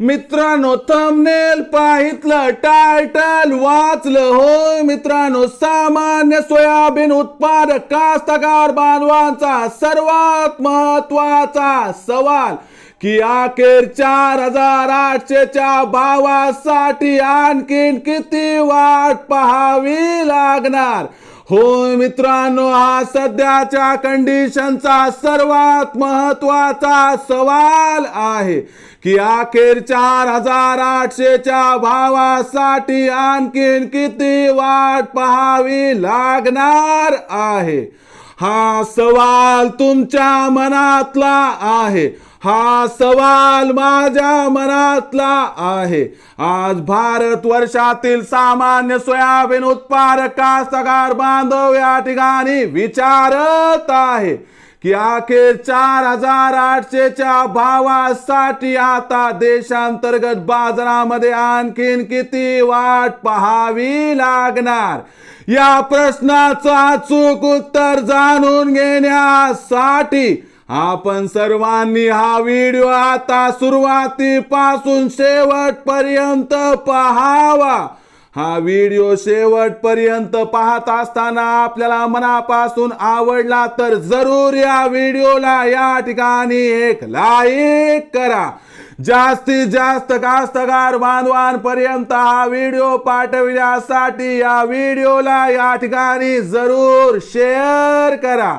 मित्रांनो thumbnail पाहितलं title वाचलं. होय मित्रांनो सामान्य सोयाबीन उत्पादक कास्तकार बांधवांचा सर्वात महत्त्वाचा सवाल की अखेर चार हजार आठशेच्या भावासाठी आणखीन किती वाट पाहावी लागणार? होय मित्रांनो हा सध्याच्या कंडिशनचा सर्वात महत्त्वाचा सवाल आहे की अखेर चार हजार आठशेच्या भावासाठी आणखीन किती वाट पाहावी लागणार आहे? हा सवाल तुमच्या मनातला आहे. हा सवाल माझ्या मनातला आहे. आज भारत वर्षातील सामान्य सोयाबीन उत्पादक कास्तकार बांधव या ठिकाणी विचारत आहे की अखेर चार हजार आठशेच्या भावासाठी आता देशांतर्गत बाजारामध्ये आणखीन किती वाट पाहावी लागणार? या प्रश्नाचं अचूक उत्तर जाणून घेण्यासाठी आपण सर्वांनी हा व्हिडिओ आता सुरुवातीपासून शेवटपर्यंत पहावा. हा व्हिडिओ शेवटपर्यंत पाहत असताना आपल्याला मनापासून आवडला तर जरूर या व्हिडिओला या ठिकाणी एक लाईक करा. जास्तीत जास्त कास्तकार बांधवांपर्यंत हा व्हिडिओ पाठविण्यासाठी या व्हिडिओला या ठिकाणी जरूर शेअर करा.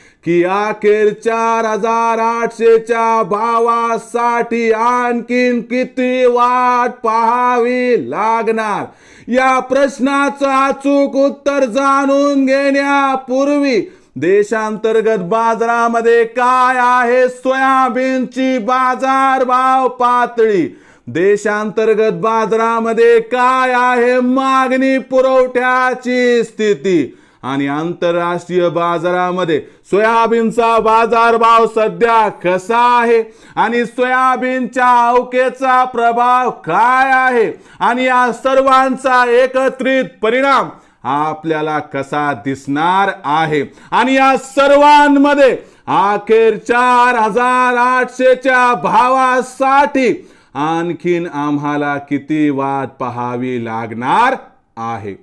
की अखेर चार हजार आठशेच्या भावासाठी आणखीन किती वाट पाहावी लागणार? या प्रश्नाचं अचूक उत्तर जाणून घेण्यापूर्वी देशांतर्गत बाजारामध्ये काय आहे सोयाबीनची बाजारभाव पातळी? देशांतर्गत बाजारामध्ये काय आहे मागणी पुरवठ्याची स्थिती? आणि आंतरराष्ट्रीय बाजारामध्ये सोयाबीनचा बाजारभाव सध्या कसा आहे? आणि सोयाबीनच्या अवकेचा प्रभाव काय आहे? आणि या सर्वांचा एकत्रित परिणाम आपल्याला कसा दिसणार आहे? आणि या सर्वांमध्ये अखेर चार हजार आठशेच्या भावासाठी आणखीन आम्हाला किती वाट पाहावी लागणार? आहे.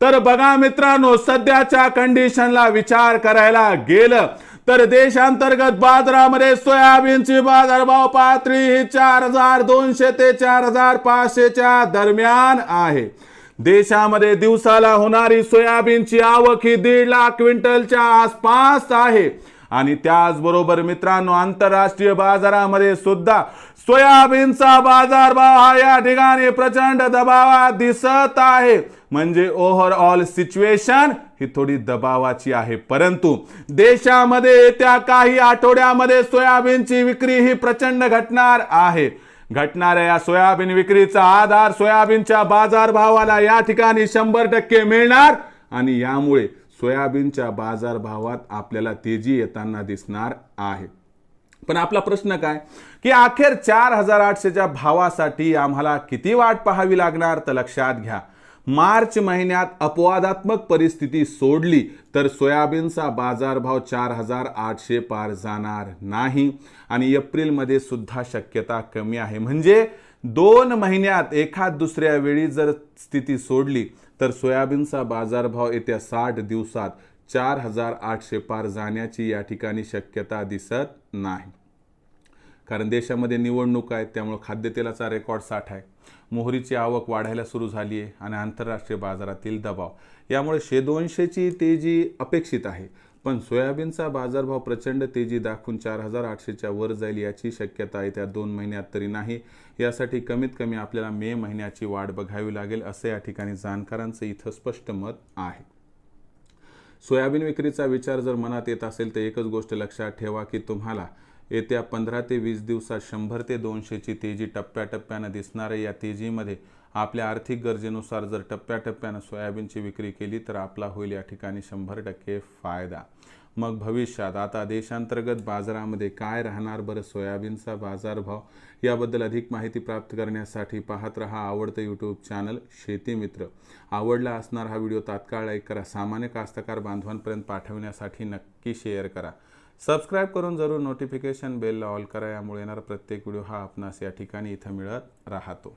तर बघा मित्रांनो सध्याच्या कंडिशनला विचार करायला गेलं तर देशांतर्गत बाजारामध्ये सोयाबीनची बाजारभाव पातळी ही चार हजार दोनशे ते चार हजार पाचशेच्या दरम्यान आहे. देशामध्ये दिवसाला होणारी सोयाबीनची आवक ही दीड लाख क्विंटलच्या आसपास आहे. आणि त्याचबरोबर मित्रांनो आंतरराष्ट्रीय बाजारामध्ये सुद्धा सोयाबीनचा बाजारभाव हा या ठिकाणी प्रचंड दबावात दिसत आहे. म्हणजे ओव्हरऑल सिच्युएशन ही थोडी दबावाची आहे. परंतु देशामध्ये येत्या काही आठवड्यामध्ये सोयाबीनची विक्री ही प्रचंड घटणार आहे. घटणाऱ्या या सोयाबीन विक्रीचा आधार सोयाबीनच्या बाजारभावाला या ठिकाणी शंभर टक्के मिळणार आणि यामुळे सोयाबीनच्या बाजारभावात आपल्याला तेजी येताना दिसणार आहे. पण आपला प्रश्न काय? की अखेर चार हजार आठशेच्या भावासाठी आम्हाला किती वाट पाहावी लागणार? तर लक्षात घ्या. मार्च महिन्यात अपवादात्मक परिस्थिती सोडली तर सोयाबीनचा बाजारभाव चार हजार आठशे पार जाणार नाही. आणि एप्रिलमध्ये सुद्धा शक्यता कमी आहे. म्हणजे दोन महिन्यात एखाद दुसऱ्या वेळी जर स्थिती सोडली तर सोयाबीनचा बाजारभाव येत्या साठ दिवसात चार हजार आठशे पार जाण्याची या ठिकाणी शक्यता दिसत नाही. कारण देशामध्ये निवडणूक आहेत त्यामुळं खाद्यतेलाचा रेकॉर्ड साठ आहे. मोहरीची आवक वाढायला सुरू झाली आहे आणि आंतरराष्ट्रीय बाजारातील दबाव. यामुळे शे दोनशेची तेजी अपेक्षित आहे. पण सोयाबीनचा बाजारभाव प्रचंड तेजी दाखवून चार हजार आठशेच्या वर जाईल याची शक्यता येत्या दोन महिन्यात तरी नाही. यासाठी कमीत कमी आपल्याला मे महिन्याची वाट बघावी लागेल असं या ठिकाणी जाणकारांचं इथं स्पष्ट मत आहे. सोयाबीन विक्रीचा विचार जर मनात येत असेल तर एकच गोष्ट लक्षात ठेवा की तुम्हाला येत्या पंधरा ते वीस दिवसात शंभर ते दोनशेची तेजी टप्प्याटप्प्यानं दिसणाऱ्या या तेजीमध्ये आपल्या आर्थिक गरजेनुसार जर टप्प्याटप्प्यानं सोयाबीनची विक्री केली तर आपला होईल या ठिकाणी शंभर टक्के फायदा. मग भविष्यात आता देशांतर्गत बाजारामध्ये काय राहणार बरं सोयाबीनचा बाजारभाव? याबद्दल अधिक माहिती प्राप्त करण्यासाठी पाहत रहा आवडतं यूट्यूब चॅनल शेती मित्र आवडला असणार हा व्हिडिओ तात्काळ लाईक करा. सामान्य कास्तकार बांधवांपर्यंत पाठवण्यासाठी नक्की शेअर करा. सबस्क्राईब करून जरूर नोटिफिकेशन बेलला ऑल करा. यामुळे येणारा प्रत्येक व्हिडिओ हा आपणास या ठिकाणी इथं मिळत राहतो.